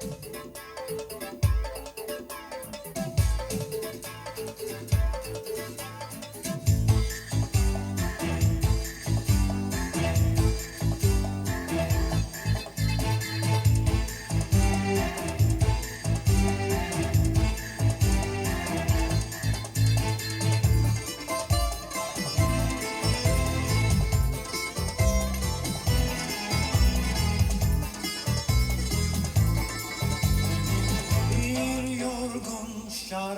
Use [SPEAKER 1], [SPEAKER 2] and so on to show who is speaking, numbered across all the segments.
[SPEAKER 1] Thank you.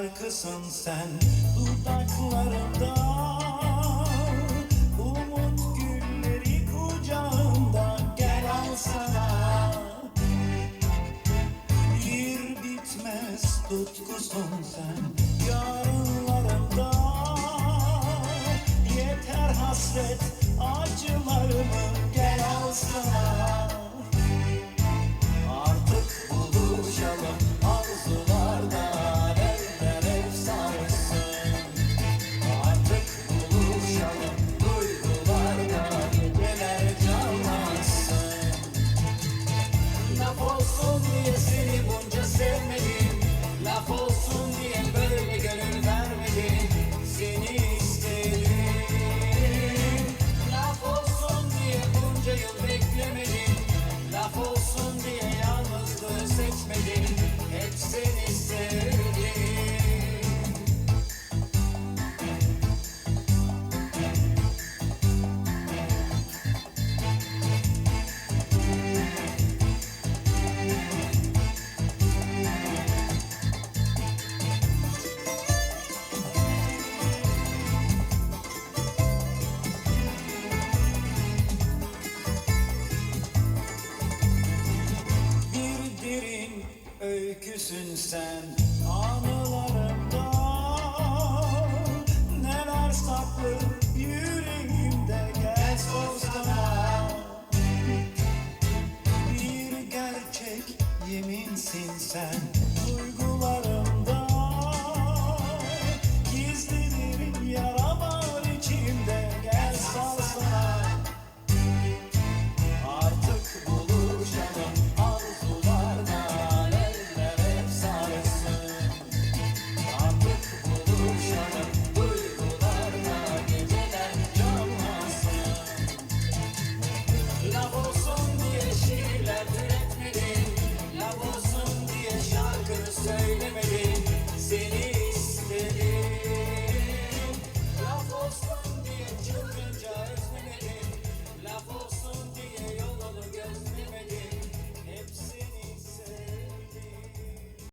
[SPEAKER 1] şarkısın sen dudaklarımda. Umut gülleri kucağında gel al sana. Bir bitmez tutkusun sen yarın öyküsün sen. Anılar